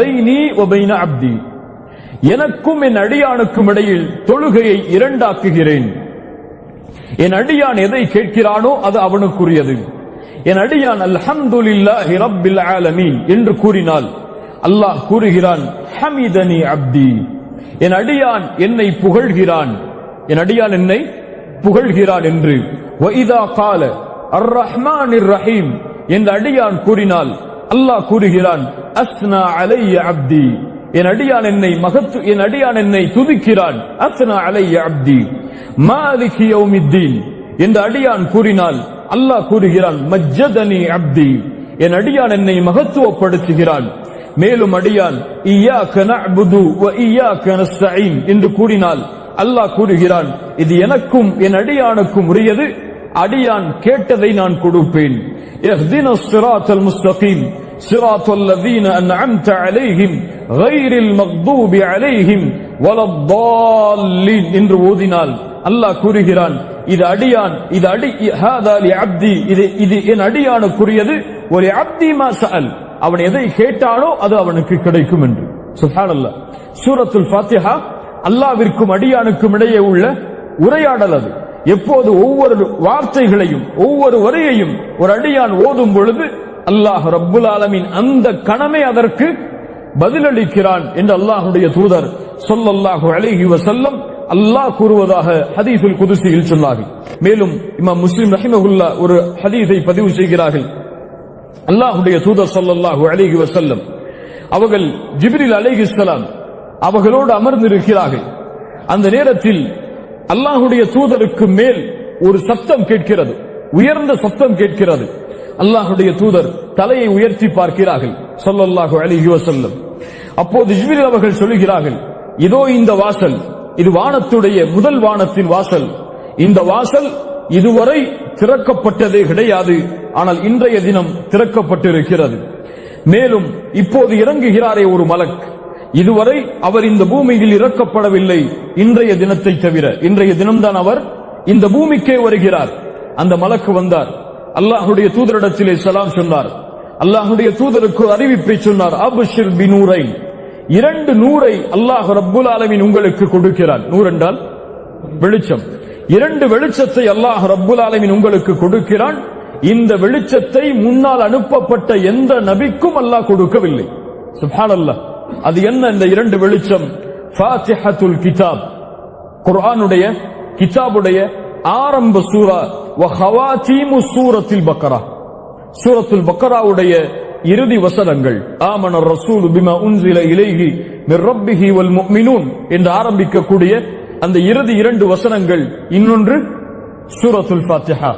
பைனி ஒபைன அப்தி. எனக்கும் என் அடியானுக்கும் இடையில் தொழுகையை இரண்டாக்குகிறேன். என் அடியான் எதை கேட்கிறானோ அது அவனுக்குரியது. என் அடியான் அல்ஹம்துலில்லாஹி ரப்பில் ஆலமீன் என்று கூறினால் அல்லாஹ் கூறுகிறான் ஹமிதனி அப்தி. என் அடியான் என்னை புகழ்கிறான். என் அடியான் என்னை புகழ்கிறான் என்று. வைதா கால அர் ரஹ்மானிர் ரஹீம். என்ற அடியான் கூறினால் அல்லாஹ் கூறுகிறான் அஸ்னா அலைய அப்தி. என் அடியான் என்னை மகத்து என் அடியான் என்னை துதிக்கிறான் அஸ்னா அலைய அப்தி. மாலிகி யௌமித்தீன். இந்த அடியான் கூறினால் அல்லாஹ் கூறுகிறான் மஜ்ஜதனி அப்தி. என் அடியான் என்னை மகத்துவப்படுத்துகிறான். மேலும் அடியான் இய்யாக்க நஅபுது வ இய்யாக்க நஸ்தஈன். என்று கூறினால் அல்லாஹ் கூறுகிறான் இது எனக்கும் என் அடியானுக்கும் உரியது. அடியான் கேட்டதை நான் கொடுப்பேன். இஹ்தினஸ் சிராத்தல் முஸ்தகீம். صراط الذين أنعمت عليهم غير المغضوب عليهم ولا الضالين என்று ஓதினால் அல்லாஹ் கூறுகிறான் இது அடியான் இது அடி ஹாதா லி அப்தி இது இது என் அடியானுக்குரியது ஒரு அப்தி மா சஅல் அவன் எதை கேட்டானோ அது அவனுக்கு கிடைக்கும் என்று சுப்ஹானல்லாஹ் சூரத்துல் ஃபாத்திஹா அல்லாவிற்கும் அடியானுக்கும் இடையே உள்ள உரையாடல் அது எப்போது ஒவ்வொரு வார்த்தைகளையும் ஒவ்வொரு வரியையும் ஒரு அடியான் ஓதும் பொழுது அல்லாஹ் ரப்புல் ஆலமின் அந்த கணமே அதற்கு பதிலளிக்கிறான் என்று அல்லாஹுடைய தூதர் சொல்லல்லாஹு அழகி வசல்லம் அல்லாஹ் கூறுவதாக ஹதீஃபில் குதிசியில் சொன்னார்கள். மேலும் இமாம் முஸ்லிம் ரஹிமகுல்லா ஒரு ஹதீஸை பதிவு செய்கிறார்கள். அல்லாஹுடைய தூதர் சொல்லல்லாஹு அழகி வசல்லம் அவர்கள் ஜிப்ரில் அலைஹிஸ்ஸலாம் அவர்களோடு அமர்ந்திருக்கிறார்கள். அந்த நேரத்தில் அல்லாஹுடைய தூதருக்கு மேல் ஒரு சத்தம் கேட்கிறது. உயர்ந்த சத்தம் கேட்கிறது. அல்லாஹுடைய தூதர் தலையை உயர்த்தி பார்க்கிறார்கள். சொல்லல்லாஹு அலைஹி வசல்லம் அப்போது ஜிப்ரில் அவர்கள் சொல்லுகிறார்கள் இதோ இந்த வாசல் இது வானத்துடைய முதல் வானத்தின் வாசல். இந்த வாசல் இதுவரை திறக்கப்பட்டதே கிடையாது. ஆனால் இன்றைய தினம் திறக்கப்பட்டிருக்கிறது. மேலும் இப்போது இறங்குகிறாரே ஒரு மலக். இதுவரை அவர் இந்த பூமியில் இறக்கப்படவில்லை. இன்றைய தினத்தை தவிர இன்றைய தினம்தான் அவர் இந்த பூமிக்கே வருகிறார். அந்த மலக்கு வந்தார். அல்லாஹுடைய தூதரிடத்திலே சலாம் சொன்னார். அல்லாஹுடைய தூதருக்கு அறிவிப்பை சொன்னார். அபுஷிர் பினூரை இரண்டு நூறை அல்லாஹ் ரப்புல் ஆலமின் உங்களுக்கு கொடுக்கிறார். நூறு என்றால் வெளிச்சம். இரண்டு வெளிச்சத்தை அல்லாஹ் ரப்புல் ஆலமின் உங்களுக்கு கொடுக்கிறான். இந்த வெளிச்சத்தை முன்னால் அனுப்பப்பட்ட எந்த நபிக்கும் அல்லாஹ் கொடுக்கவில்லை. சுப்ஹானல்லாஹ். அது என்ன இந்த இரண்டு வெளிச்சம்? ஃபாத்திஹத்துல் கிதாப். குர்ஆனுடைய கிதாபுடைய ஆரம்ப சூரா சூரத்தில் பக்கரா. சூரத்துல் பக்கராவுடைய இறுதி வசனங்கள். ஆமன ரசூல் பிமா உன்சில இலைகி மிர்ரப்பிஹி வல் முக்மினூன் என்று ஆரம்பிக்கக்கூடிய அந்த இறுதி இரண்டு வசனங்கள். இன்னொன்று சூரத்துல் ஃபாத்திஹா.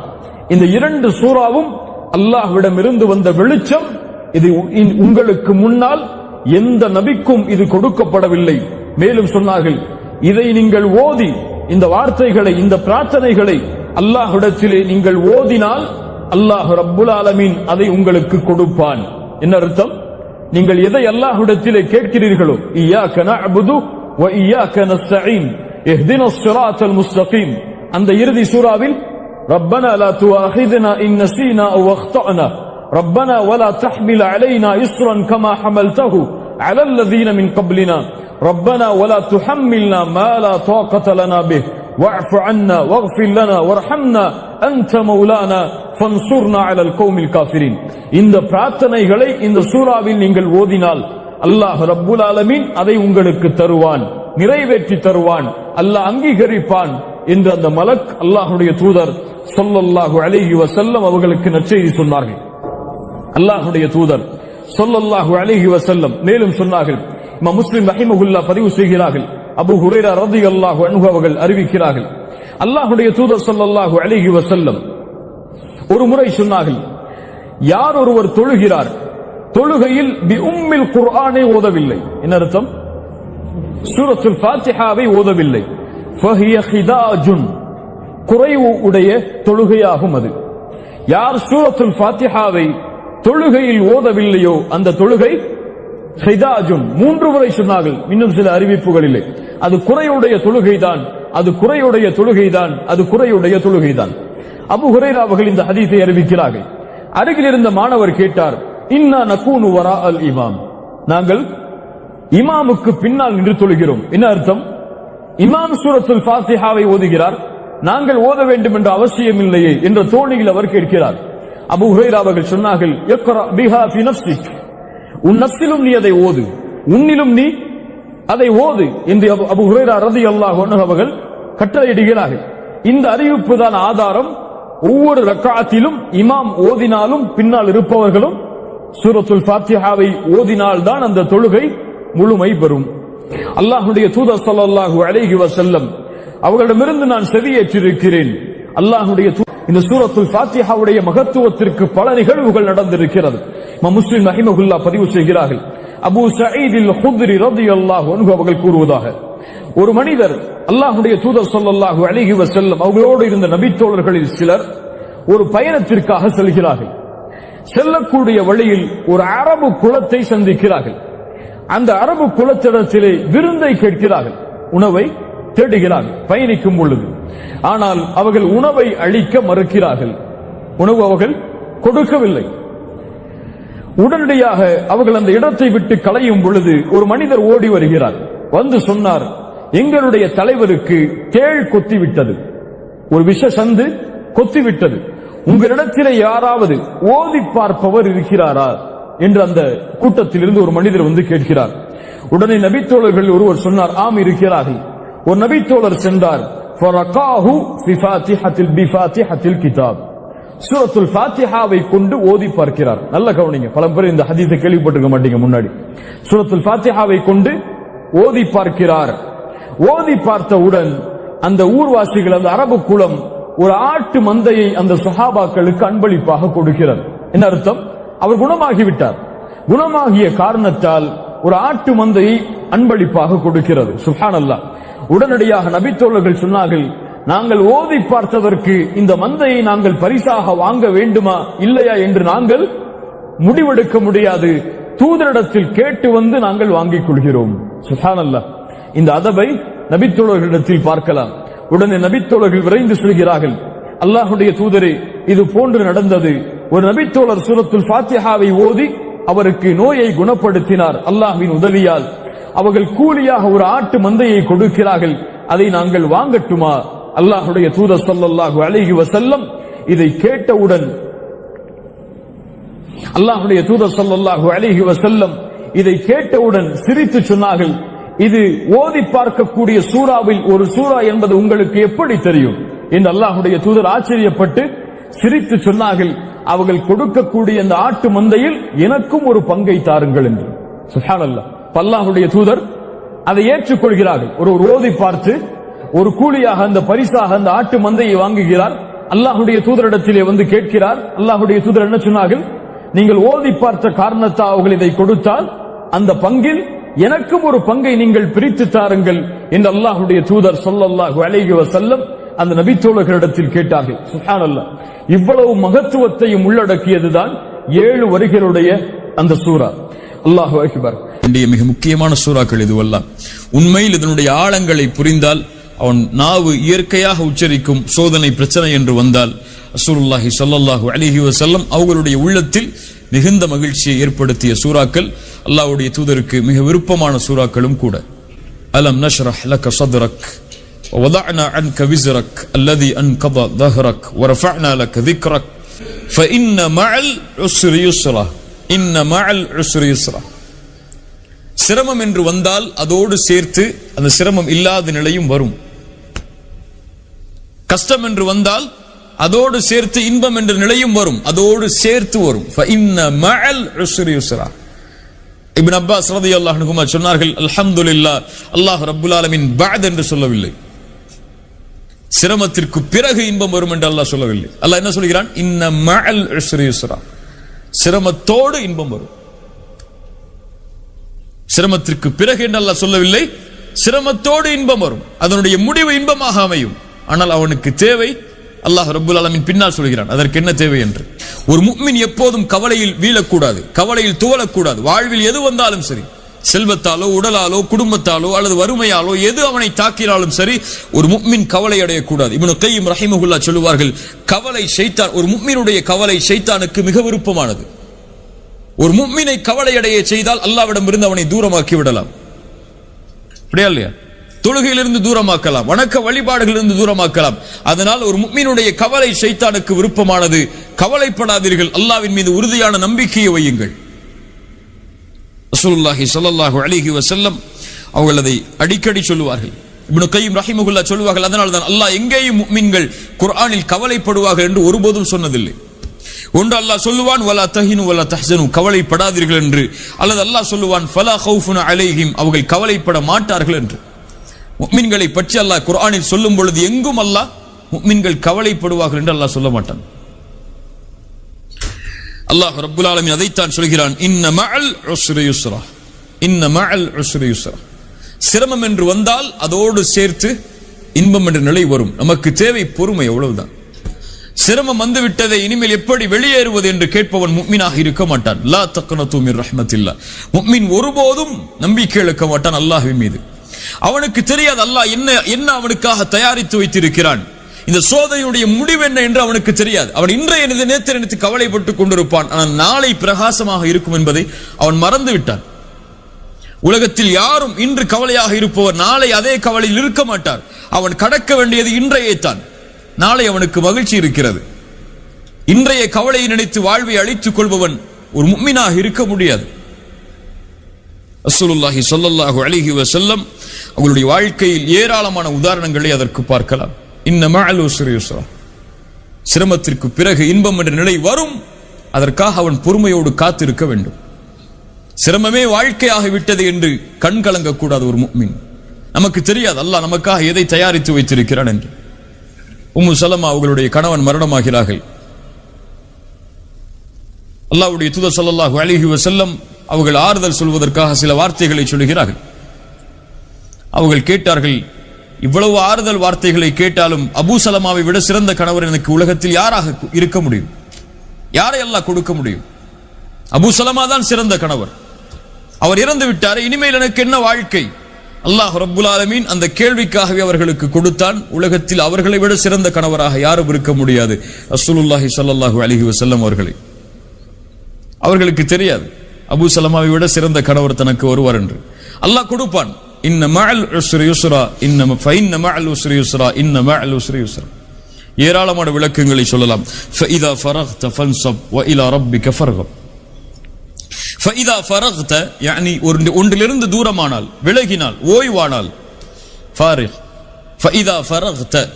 இந்த இரண்டு சூறாவும் அல்லாஹ்விடம் இருந்து வந்த வெளிச்சம். இது உ- உங்களுக்கு முன்னால் எந்த நபிக்கும் இது கொடுக்கப்படவில்லை. மேலும் சொன்னார்கள் இதை நீங்கள் ஓதி இந்த வார்த்தைகளை இந்த பிரார்த்தனைகளை அல்லாஹ்விடத்திலே நீங்கள் ஓதினால் அல்லாஹ் ரப்புல் ஆலமீன் அதை உங்களுக்கு கொடுப்பான் என்ன அர்த்தம் நீங்கள் எதை அல்லாஹ்விடத்திலே கேட்கிறீர்களோ இய்யாக நஅபுது வ இய்யாக நஸ்தஈன் இஹ்தினஸ் ஸிராத்தல் முஸ்தகீம் அந்த இறுதி சூறாவில் ربنا لا تؤاخذنا إن نسينا أو أخطأنا ربنا ولا تحمل علينا إصرا كما حملته على الذين من قبلنا ربنا ولا تحملنا ما لا طاقة لنا به واعف عنا واغفر لنا وارحمنا أنت مولانا فانصرنا على القوم الكافرين இந்த பிரார்த்தனைகளை இந்த சூறாவில் நீங்கள் ஓதினால் அல்லாஹ் ரப்புல் ஆலமீன் அதை உங்களுக்கு தருவான் நிறைவேற்றி தருவான் அல்லாஹ் அங்கீகரிப்பான் என்று அந்த மலக் அல்லாஹ்வுடைய தூதர் சொல்லல்லாஹு அலைஹி வஸல்லம் அவர்களுக்கு நற்செய்தி சொன்னார்கள் அல்லாஹ்வுடைய தூதர் சொல்லல்லாஹு அலைஹி வஸல்லம் மேலும் சொன்னார்கள் இமாம் முஸ்லிம் ரஹிமஹுல்லா பதிவு செய்கிறார்கள் அபு ஹுரேரா ரதி அல்லாஹு அன்பு அவர்கள் அறிவிக்கிறார்கள். அல்லாஹுடைய தூதர் சொல்லல்லாஹு அழகி வசல்லம் ஒரு முறை சொன்னார்கள் யார் ஒருவர் தொழுகிறார் தொழுகையில் பி உம்மில் குர்ஆனை ஓதவில்லை. என்ன அர்த்தம்? சூரத்துல் ஃபாத்திஹாவை ஓதவில்லை. ஃபஹிய ஹிதாஜுன். குறைவு உடைய தொழுகையாகும் அது. யார் சூரத்துல் ஃபாத்திஹாவை தொழுகையில் ஓதவில்லையோ அந்த தொழுகை மூன்று முறை சொன்னார்கள். இன்னும் சில அறிவிப்புகளிலே. அது குறையுடைய தொழுகைதான். அது குறையுடைய தொழுகைதான். அது குறையுடைய தொழுகைதான். அபு ஹுரேரா அவர்கள் இந்த ஹதீஸை அறிவிக்கிறார்கள். அருகில் இருந்த மாணவர் கேட்டார் இன்னா நகூனு வரா அல் இமாம். நாங்கள் இமாமுக்கு பின்னால் நின்று தொழுகிறோம். என்ன அர்த்தம்? இமாம் சூரத்துல் ஃபாத்திஹாவை ஓதுகிறார். நாங்கள் ஓத வேண்டும் என்ற அவசியம் இல்லையே என்ற தோணியில் அவர் கேட்கிறார். அபு ஹுரேரா அவர்கள் சொன்னார்கள் உன் நஃப்ஸிலும் நீ அதை ஓது. உன்னிலும் நீ அதை ஓது என்று அபு- அபு ஹுரைரா ரலியல்லாஹு அன்ஹு அவர்கள் கட்டளையிடுகிறார்கள். இந்த அறிவிப்பு தான் ஆதாரம். ஒவ்வொரு ரக்காத்திலும் இமாம் ஓதினாலும் பின்னால் இருப்பவர்களும் சூரத்துல் ஃபாத்திஹாவை ஓதினால் தான் அந்த தொழுகை முழுமை பெறும். அல்லாஹுடைய தூதர் ஸல்லல்லாஹு அலைஹி வசல்லம் அவர்களிடமிருந்து நான் செவியேற்றிருக்கிறேன். அல்லாஹுடைய தூ- இந்த சூரத்துல் ஃபாத்திஹாவுடைய மகத்துவத்திற்கு பல நிகழ்வுகள் நடந்திருக்கிறது. முஸ்லிம் அஹிமகுல்லா பதிவு செய்கிறார்கள். அபு சயீதில் ஹுத்ரி ரதி அல்லாஹ் அவர்கள் கூறுவதாக. ஒரு மனிதர் அல்லாஹுடைய தூதர் சொல்லல்லாஹு அலைஹி செல்லும் அவங்களோடு இருந்த நபித்தோழர்களில் சிலர் ஒரு பயணத்திற்காக செல்கிறார்கள். செல்லக்கூடிய வழியில் ஒரு அரபு குலத்தை சந்திக்கிறார்கள். அந்த அரபு குலத்திடத்திலே விருந்தை கேட்கிறார்கள். உணவை தேடுகிறார்கள். பயணிக்கும் பொழுது. ஆனால் அவர்கள் உணவை அளிக்க மறுக்கிறார்கள். உணவு அவர்கள் கொடுக்கவில்லை. உடனடியாக அவர்கள் அந்த இடத்தை விட்டு களையும் பொழுது ஒரு மனிதர் ஓடி வருகிறார். வந்து சொன்னார் எங்களுடைய தலைவருக்கு தேள் கொத்திவிட்டது. ஒரு விஷ சந்து கொத்திவிட்டது. உங்களிடத்திலே யாராவது ஓதி பார்ப்பவர் இருக்கிறாரா? என்று அந்த கூட்டத்திலிருந்து ஒரு மனிதர் வந்து கேட்கிறார். உடனே நபித்தோழர்கள் ஒருவர் சொன்னார் ஆம் இருக்கிறார்கள். ஒரு நபித்தோழர் சென்றார் ஃபரகாஹு ஃபிஃபாத்திஹத்தில் பிஃபாத்திஹத்தில் கிதாப் சூரத்துல் ஃபாத்திஹாவை கொண்டு ஓதி பார்க்கிறார். நல்ல கவனிங்க. பல பேர் இந்த ஹதீத்தை கேள்விப்பட்டிருக்க மாட்டீங்க முன்னாடி. சூரத்துல் ஃபாத்திஹாவை கொண்டு ஓதி பார்க்கிறார். ஓதி பார்த்தவுடன் அந்த ஊர்வாசிகள் அந்த அரபு குலம் ஒரு ஆட்டு மந்தையை அந்த சுஹாபாக்களுக்கு அன்பளிப்பாக கொடுக்கிறார் என்ன அர்த்தம்? அவர் குணமாகிவிட்டார் குணமாகிய காரணத்தால் ஒரு ஆட்டு மந்தையை அன்பளிப்பாக கொடுக்கிறது. சுஹான் அல்லாஹ் உடனடியாக நபித்தோழர்கள் சொன்னார்கள் நாங்கள் ஓதி பார்த்ததற்கு இந்த மந்தையை நாங்கள் பரிசாக வாங்க வேண்டுமா இல்லையா என்று நாங்கள் முடிவெடுக்க முடியாது. தூதரிடத்தில் கேட்டு வந்து நாங்கள் வாங்கிக் கொள்கிறோம். சுஹானல்லாஹ். இந்த அதபை நபித்தோழர்களிடத்தில் பார்க்கலாம். உடனே நபித்தோழர்கள் விரைந்து செல்கிறார்கள் அல்லாஹுடைய தூதரே இது போன்று நடந்தது. ஒரு நபித்தோழர் சூரத்துல் ஃபாத்திஹாவை ஓதி அவருக்கு நோயை குணப்படுத்தினார். அல்லாஹ்வின் உதவியால் அவர்கள் கூலியாக ஒரு ஆட்டு மந்தையை கொடுக்கிறார்கள். அதை நாங்கள் வாங்கட்டுமா? அல்லாஹுடைய தூதர் ஸல்லல்லாஹு அழகி வசல்லம் இதை கேட்டவுடன் அல்லாஹுடைய தூத சொல்லு அழகி வசல்லம் இதை கேட்டவுடன் சிரித்து சொன்னார்கள். இது ஓதி பார்க்கக்கூடிய சூறாவில் ஒரு சூறா என்பது உங்களுக்கு எப்படி தெரியும்? இந்த அல்லாஹுடைய தூதர் ஆச்சரியப்பட்டு சிரித்து சொன்னார்கள். அவர்கள் கொடுக்கக்கூடிய அந்த ஆட்டு மந்தையில் எனக்கும் ஒரு பங்கை தாருங்கள் என்று. சுஹானல்லாஹ் அல்லாஹுடைய தூதர் அதை ஏற்றுக்கொள்கிறார்கள். ஒரு ஒரு ஓதி பார்த்து ஒரு கூலியாக அந்த பரிசாக அந்த ஆட்டு மந்தையை வாங்குகிறார். அல்லாஹுடைய தூதரிடத்திலே வந்து கேட்கிறார். அல்லாஹுடைய தூதர் என்ன சொன்னார்கள்? நீங்கள் ஓதி பார்த்த காரணத்தால் அவர்கள் இதை கொடுத்தால் அந்த பங்கில் எனக்கும் ஒரு பங்கை நீங்கள் பிரித்து தாருங்கள் என்று அல்லாஹுடைய தூதர் சொல்லல்லாஹு அலைஹி செல்லம் அந்த நபித்தோழர்களிடத்தில் கேட்டார்கள். சுப்ஹானல்லாஹ் இவ்வளவு மகத்துவத்தையும் உள்ளடக்கியதுதான் ஏழு வரிகளுடைய அந்த சூரா. அல்லாஹு அகிபர். வேண்டிய மிக முக்கியமான சூறாக்கள் இதுவெல்லாம் உண்மையில் இதனுடைய ஆழங்களை புரிந்தால் அவன் நாவு இயற்கையாக உச்சரிக்கும் சோதனை பிரச்சனை என்று வந்தால் ரசூலுல்லாஹி ஸல்லல்லாஹு அலைஹி வஸல்லம் அவர்களுடைய உள்ளத்தில் மிகுந்த மகிழ்ச்சியை ஏற்படுத்திய சூறாக்கள் அல்லாஹ்வுடைய தூதருக்கு மிக விருப்பமான சூறாக்களும் கூட அலம் நஷ்ரஹ் லக சத்ரக் ووضعنا عنك وزرك الذي أنقض ظهرك ورفعنا لك ذكرك فإن مع العسر يسرا إن مع العسر يسرا சிரமம் என்று வந்தால் அதோடு சேர்த்து அந்த சிரமம் இல்லாத நிலையும் வரும். கஷ்டம் என்று வந்தால் அதோடு சேர்த்து இன்பம் என்ற நிலையும் வரும். அதோடு சேர்த்து வரும். இபின் அப்பாஸ் ரதி அல்லாஹ் சொன்னார்கள் அல்ஹம்துல்லா அல்லாஹ் ரபுல் ஆலமின் பேத் என்று சொல்லவில்லை. சிரமத்திற்கு பிறகு இன்பம் வரும் என்று அல்லாஹ் சொல்லவில்லை. அல்லாஹ் என்ன சொல்கிறான்? இன்ன மஅல் சிரமத்தோடு இன்பம் வரும். சிரமத்திற்கு பிறகு என்று அல்ல சொல்லவில்லை. சிரமத்தோடு இன்பம் வரும். அதனுடைய முடிவு இன்பமாக அமையும். ஆனால் அவனுக்கு தேவை அல்லாஹ் ரபுல் அலமின் பின்னால் சொல்கிறான். அதற்கு என்ன தேவை என்று? ஒரு முக்மின் எப்போதும் கவலையில் வீழக்கூடாது. கவலையில் துவளக்கூடாது. வாழ்வில் எது வந்தாலும் சரி. செல்வத்தாலோ உடலாலோ குடும்பத்தாலோ அல்லது வறுமையாலோ எது அவனை தாக்கினாலும் சரி ஒரு முக்மின் கவலை அடையக்கூடாது. இவனு கையும் ரஹிமகுல்லா சொல்லுவார்கள் கவலை செய்தான் ஒரு முக்மினுடைய கவலை ஷைத்தானுக்கு மிக விருப்பமானது. ஒரு மும்மினை கவலை அடைய செய்தால் அல்லாவிடம் இருந்து அவனை தூரமாக்கி விடலாம். அப்படியா இல்லையா? தொழுகையிலிருந்து தூரமாக்கலாம். வணக்க வழிபாடுகளிலிருந்து தூரமாக்கலாம். அதனால் ஒரு முக்மீனுடைய கவலை சைத்தானுக்கு விருப்பமானது. கவலைப்படாதீர்கள். அல்லாவின் மீது உறுதியான நம்பிக்கையை வையுங்கள். ரசூலுல்லாஹி ஸல்லல்லாஹு அலைஹி வஸல்லம் அவர்கள் அதை அடிக்கடி சொல்லுவார்கள். இப்னு கையும் ரஹிமுகுல்லா சொல்லுவார்கள். அதனால்தான் அல்லாஹ் எங்கேயும் முக்மின்கள் குர்ஆனில் கவலைப்படுவார்கள் என்று ஒருபோதும் சொன்னதில்லை. ஒன்று அல்லாஹ் சொல்லுவான் வலா தஹினு வலா தஹ்சனு. கவலைப்படாதீர்கள் என்று. அல்லது அல்லாஹ் சொல்லுவான் ஃபலா ஹவுஃபுன அலைஹிம். அவர்கள் கவலைப்பட மாட்டார்கள் என்று. முக்மின்களை பற்றி அல்லாஹ் குர்ஆனில் சொல்லும் பொழுது எங்கும் அல்லாஹ் முக்மின்கள் கவலைப்படுவார்கள் என்று அல்லாஹ் சொல்ல மாட்டான். அல்லாஹ் ரப்புல் ஆலமின் அதைத்தான் சொல்கிறான் இன்ன மஅல் உஸ்ரி யுஸ்ரா. இன்ன மஅல் உஸ்ரி யுஸ்ரா. சிரமம் என்று வந்தால் அதோடு சேர்த்து இன்பம் என்ற நிலை வரும். நமக்கு தேவை பொறுமை அவ்வளவுதான். சிரமம் வந்து விட்டதை இனிமேல் எப்படி வெளியேறுவது என்று கேட்பவன் முக்மீனாக இருக்க மாட்டான். லா தக்கன மின் ரஹ்மத்தில்லா. முக்மின் ஒருபோதும் நம்பிக்கை இழக்க மாட்டான் அல்லாஹின் மீது. அவனுக்கு தெரியாது அல்லாஹ் என்ன என்ன அவனுக்காக தயாரித்து வைத்திருக்கிறான். இந்த சோதனையுடைய முடிவு என்ன என்று அவனுக்கு தெரியாது. அவன் இன்றைய நிதி நேற்று நினைத்து கவலைப்பட்டுக் கொண்டிருப்பான். ஆனால் நாளை பிரகாசமாக இருக்கும் என்பதை அவன் மறந்து விட்டான். உலகத்தில் யாரும் இன்று கவலையாக இருப்பவர் நாளை அதே கவலையில் இருக்க மாட்டார். அவன் கடக்க வேண்டியது இன்றையே தான் நாளை அவனுக்கு மகிழ்ச்சி இருக்கிறது. இன்றைய கவலையை நினைத்து வாழ்வை அழித்துக் கொள்பவன் ஒரு மும்மினாக இருக்க முடியாது. அசுலுல்லாஹி சொல்லல்லாஹு அலைஹி செல்லம் அவங்களுடைய வாழ்க்கையில் ஏராளமான உதாரணங்களை அதற்கு பார்க்கலாம். இன்ன சிரமத்திற்கு பிறகு இன்பம் என்ற நிலை வரும். அதற்காக அவன் பொறுமையோடு காத்திருக்க வேண்டும். சிரமமே வாழ்க்கையாக விட்டது என்று கண் கலங்கக்கூடாது ஒரு முக்மின் நமக்கு தெரியாது அல்லாஹ் நமக்காக எதை தயாரித்து வைத்திருக்கிறான் என்று. உம்மு சலமா அவர்களுடைய கணவன் மரணமாகிறார்கள். அல்லாஹ்வுடைய துத ஸல்லல்லாஹு அலைஹி வஸல்லம் அவர்கள் ஆறுதல் சொல்வதற்காக சில வார்த்தைகளை சொல்கிறார்கள். அவர்கள் கேட்டார்கள் இவ்வளவு ஆறுதல் வார்த்தைகளை கேட்டாலும் அபு சலமாவை விட சிறந்த கணவர் எனக்கு உலகத்தில் யாராக இருக்க முடியும்? யாரை எல்லாம் கொடுக்க முடியும்? அபு சலமா தான் சிறந்த கணவர். அவர் இறந்து விட்டார் இனிமேல் எனக்கு என்ன வாழ்க்கை? அல்லாஹ் ரப்புல் ஆலமீன் அந்த கேள்விக்காகவே அவர்களுக்கு கொடுத்தான். உலகத்தில் அவர்களை விட சிறந்த கணவராக யாரும் இருக்க முடியாது. அசுலுல்லாஹி ஸல்லல்லாஹு அலிஹி வசல்லம் அவர்களை. அவர்களுக்கு தெரியாது. அபு சலமாவை விட சிறந்த கணவர் தனக்கு வருவார் என்று. அல்லாஹ் கொடுப்பான். இன்ன மஅல் உஸ்ரி யுஸ்ரா இன்ன ஃபைன்ன மஅல் உஸ்ரி யுஸ்ரா இன்ன மஅல் உஸ்ரி யுஸ்ரா. ஏராளமான விளக்கங்களை சொல்லலாம். ஃபஇதா ஃபன்சப் வ இலா ரப்பிக ஃபர்கப் ஃபைதா ஃபரக்த யானி ஒரு ஒன்றிலிருந்து தூரமானால் விலகினால் ஓய்வானால் ஃபாரிஹ் ஃபைதா ஃபரக்த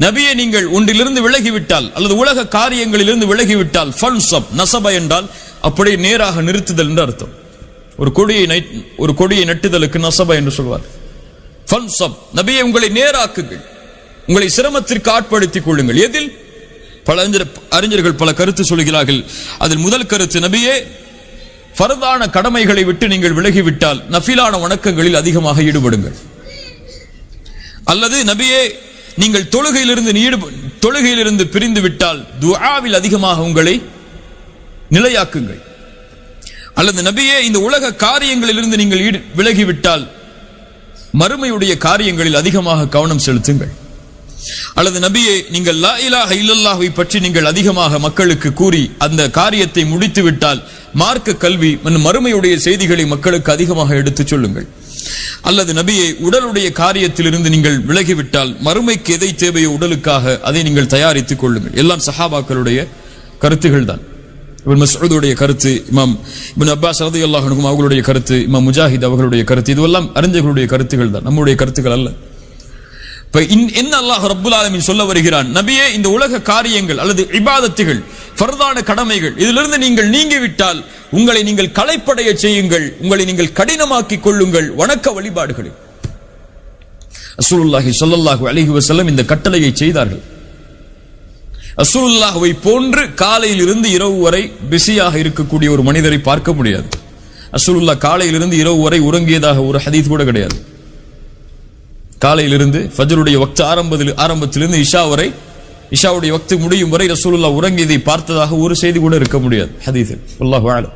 நபியை நீங்கள் ஒன்றிலிருந்து விலகிவிட்டால் அல்லது உலக காரியங்களிலிருந்து விலகிவிட்டால் ஃபன்சப் நசப என்றால் அப்படியே நேராக நிறுத்துதல் என்று அர்த்தம். ஒரு கொடியை ஒரு கொடியை நட்டுதலுக்கு நசப என்று சொல்வார். ஃபன்சப் நபியை உங்களை நேராக்குங்கள். உங்களை சிரமத்திற்கு ஆட்படுத்திக் கொள்ளுங்கள். எதில்? பல அறிஞர்கள் பல கருத்து சொல்கிறார்கள். அதில் முதல் கருத்து நபியே ஃபர்தான கடமைகளை விட்டு நீங்கள் விலகிவிட்டால் நஃபிலான வணக்கங்களில் அதிகமாக ஈடுபடுங்கள். அல்லது நபியே நீங்கள் தொழுகையிலிருந்து தொழுகையிலிருந்து பிரிந்து விட்டால் துஆவில் அதிகமாக உங்களை நிலையாக்குங்கள். அல்லது நபியே இந்த உலக காரியங்களிலிருந்து நீங்கள் ஈடு விலகிவிட்டால் மறுமையுடைய காரியங்களில் அதிகமாக கவனம் செலுத்துங்கள். அல்லது நபியை நீங்கள் லா இலாஹ இல்லல்லாஹை பற்றி நீங்கள் அதிகமாக மக்களுக்கு கூறி அந்த காரியத்தை முடித்து விட்டால் மார்க்க கல்வி மற்றும் மறுமையுடைய செய்திகளை மக்களுக்கு அதிகமாக எடுத்துச் சொல்லுங்கள். அல்லது நபியை உடலுடைய காரியத்திலிருந்து நீங்கள் விலகிவிட்டால் மறுமைக்கு எதை தேவையோ உடலுக்காக அதை நீங்கள் தயாரித்துக் கொள்ளுங்கள். எல்லாம் சஹாபாக்களுடைய கருத்துகள் தான். இவன் மசூதுடைய கருத்து இமாம் இவன் அப்பாஸ் ரலியல்லாஹு அவர்களுடைய கருத்து இமாம் முஜாஹித் அவர்களுடைய கருத்து இதுவெல்லாம் அறிஞர்களுடைய கருத்துகள் தான். நம்முடைய கருத்துக்கள் அல்ல. என்ன அல்லாஹ் ரப்புல் ஆலமின் சொல்ல வருகிறான்? நபியே இந்த உலக காரியங்கள் அல்லது இபாதத்துகள் ஃபர்தான கடமைகள் இதிலிருந்து நீங்கள் நீங்கிவிட்டால் உங்களை நீங்கள் களைப்படைய செய்யுங்கள் உங்களை நீங்கள் கடினமாக்கிக் கொள்ளுங்கள். வணக்க வழிபாடுகளில் அசூலுல்லாஹி சொல்லல்லாஹு அலிஹி வசல்லம் இந்த கட்டளையை செய்தார்கள். அசூலுல்லாஹுவை போன்று காலையில் இருந்து இரவு வரை பிஸியாக இருக்கக்கூடிய ஒரு மனிதரை பார்க்க முடியாது. அசூலுல்லா காலையிலிருந்து இரவு வரை உறங்கியதாக ஒரு ஹதீஸ் கூட கிடையாது. காலையிலிருந்து ஃபஜ்ருடைய வக்து ஆரம்பத்தில் ஆரம்பத்திலிருந்து இஷா வரை இஷாவுடைய வக்து முடியும் வரை ரசூலுல்லா உறங்கியதை பார்த்ததாக ஒரு செய்தி கூட இருக்க முடியாது. ஹதீஸில். அல்லாஹ்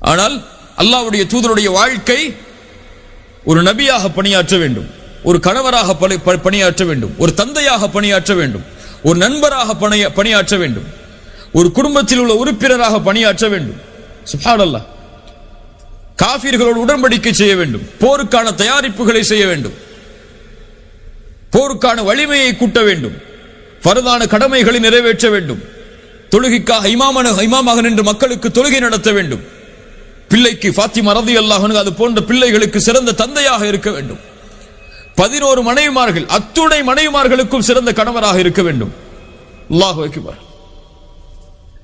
ஆனால் அல்லாவுடைய தூதருடைய வாழ்க்கை ஒரு நபியாக பணியாற்ற வேண்டும். ஒரு கணவராக பணி- ப- பணியாற்ற வேண்டும். ஒரு தந்தையாக பணியாற்ற வேண்டும். ஒரு நண்பராக பணியாற்ற வேண்டும். ஒரு குடும்பத்தில் உள்ள உறுப்பினராக பணியாற்ற வேண்டும். சுபாடல்லா காஃபிர்களோடு உடன்படிக்கை செய்ய வேண்டும். போருக்கான தயாரிப்புகளை செய்ய வேண்டும். போருக்கான வலிமையை கூட்ட வேண்டும். பரதான கடமைகளை நிறைவேற்ற வேண்டும். தொழுகைக்காக இமாமன இமாமாக நின்று மக்களுக்கு தொழுகை நடத்த வேண்டும். பிள்ளைக்கு ஃபாத்திமா ரதி அல்லாஹ் அது போன்ற பிள்ளைகளுக்கு சிறந்த தந்தையாக இருக்க வேண்டும். பதினோரு மனைவிமார்கள் அத்துணை மனைவிமார்களுக்கும் சிறந்த கணவராக இருக்க வேண்டும். அல்லாஹ்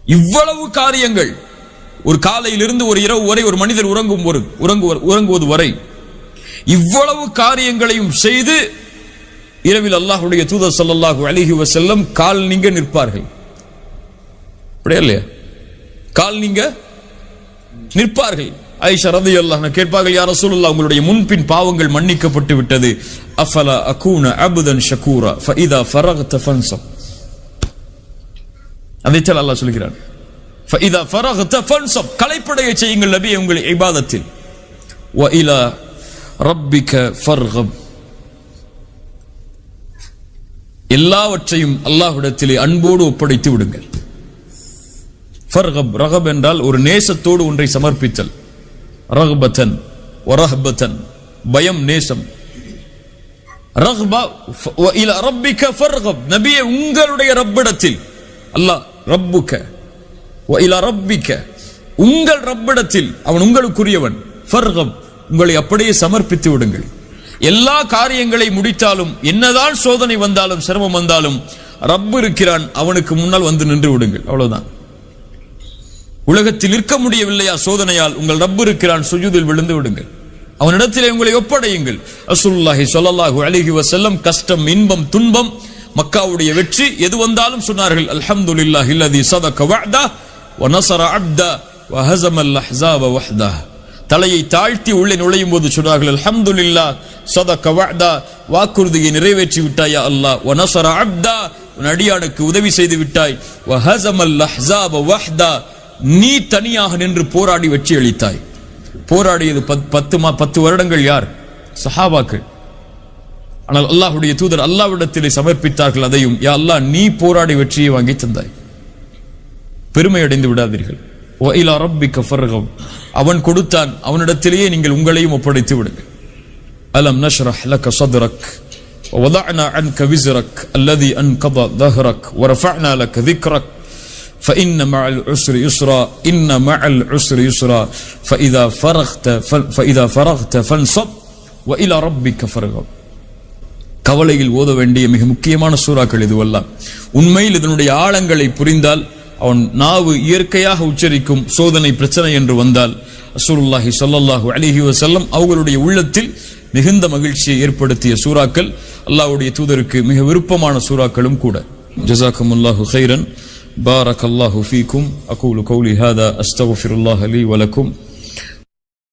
இவ்வளவு காரியங்கள் ஒரு காலையிலிருந்து ஒரு இரவு வரை ஒரு மனிதர் உறங்கும் ஒரு உறங்குவர் உறங்குவது வரை இவ்வளவு காரியங்களையும் செய்து இரவில் அல்லாஹுடைய தூதர் ஸல்லல்லாஹு அலைஹி வஸல்லம் கால் நீங்க நிற்பார்கள். அப்படியா இல்லையா? கால் நீங்க நிற்பார்கள். ஐஷா ரதி அல்லாஹ் கேட்பார்கள் யா ரசூலுல்லாஹ் உங்களுடைய முன்பின் பாவங்கள் மன்னிக்கப்பட்டு விட்டது. அஃபலா அகூன அபுதன் ஷகூரா ஃபஇதா ஃபரக்த ஃபன்சப். அதைத்தான் அல்லாஹ் சொல்கிறான். ஃபஇதா ஃபரக்த ஃபன்சப் கலைப்படைய செய்யுங்கள் நபி உங்கள் இபாதத்தில். வ இலா ரப்பிக ஃபர்ஹப் எல்லாவற்றையும் அல்லாஹ்விடத்திலே அன்போடு ஒப்படைத்து விடுங்கள். ஃபர்கப் ரகப் என்றால் ஒரு நேசத்தோடு ஒன்றை சமர்ப்பித்தல். ரஹ்பத்தன் வரஹ்பத்தன் பயம் நேசம். ரஹ்பா. ஃப- ரப்பிக ஃபர்கப் நபியே உங்களுடைய ரப்பிடத்தில். அல்லாஹ் ரப்புக்க. உங்கள் ரப்பிடத்தில் அவன் உங்களுக்குரியவன். உங்களை அப்படியே சமர்ப்பித்து விடுங்கள். எல்லா காரியங்களை முடித்தாலும் என்னதான் சோதனை வந்தாலும் சிரமம் வந்தாலும் ரப்பு இருக்கிறான் அவனுக்கு முன்னால் வந்து நின்று விடுங்கள். அவ்வளவுதான். உலகத்தில் நிற்க முடியவில்லையா சோதனையால் உங்கள் ரப்பு இருக்கிறான் சுஜூதில் விழுந்து விடுங்கள். அவனிடத்திலே உங்களை ஒப்படையுங்கள். அசுல்லாஹி ஸல்லல்லாஹு அழகி வசல்லம் கஷ்டம் இன்பம் துன்பம் மக்காவுடைய வெற்றி எது வந்தாலும் சொன்னார்கள் அல்ஹம்துலில்லாஹி அல்லதி சதக வஅதா ஒனசர அப்தா வஹசமல் அஹ்சாப வஹ்தா தலையை தாழ்த்தி உள்ளே நுழையும் போது சொன்னார்கள் அல்ஹம்துலில்லாஹ் சத கவாதா வாக்குறுதியை நிறைவேற்றி விட்டாயா அல்லாஹ். ஒனசர அப்தா உன் அடியானுக்கு உதவி செய்து விட்டாய். வஹசமல் அஹ்சாப வஹ்தா நீ தனியாக நின்று போராடி வெற்றி அளித்தாய். போராடியது பத்- பத்து மா பத்து வருடங்கள் யார்? சஹாபாக்கள். ஆனால் அல்லாஹ்வுடைய தூதர் அல்லாவிடத்திலே சமர்ப்பித்தார்கள் அதையும் யா அல்லாஹ் நீ போராடி வெற்றியை வாங்கி தந்தாய். பெருமை அடைந்து விடாதீர்கள் வ இலா ரப்பிக ஃபர்கப் அவன் கொடுத்தான் அவனிடத்திலேயே நீங்கள் உங்களையும் ஒப்படைத்து விடுங்கள் அலம் நஷ்ரஹ் லக صدرك ووضعنا عنك وزرك الذي انقض ظهرك ورفعنا لك ذكرك فإن مع العسر يسرا إن مع العسر يسرا فإذا فرغت ف- فإذا فرغت فانصب وإلى ربك فارغب கவலையில் ஓத வேண்டிய மிக முக்கியமான சூறாக்கள் இதுவெல்லாம் உண்மையில் இதனுடைய ஆழங்களை புரிந்தால் அவன் நாவு இயற்கையாக உச்சரிக்கும் சோதனை பிரச்சனை என்று வந்தால் அசூருல்லாஹி சல்லாஹூ அலிஹி வசல்லம் அவர்களுடைய உள்ளத்தில் மிகுந்த மகிழ்ச்சியை ஏற்படுத்திய சூறாக்கள் அல்லாவுடைய தூதருக்கு மிக விருப்பமான சூறாக்களும் கூட. ஜசாக்கமுல்லாஹு ஹைரன் பாரக் அல்லாஹு ஃபீக்கும். அகூலு கௌலி ஹாதா. அஸ்தகுஃபிருல்லாஹ் அலி வலக்கும்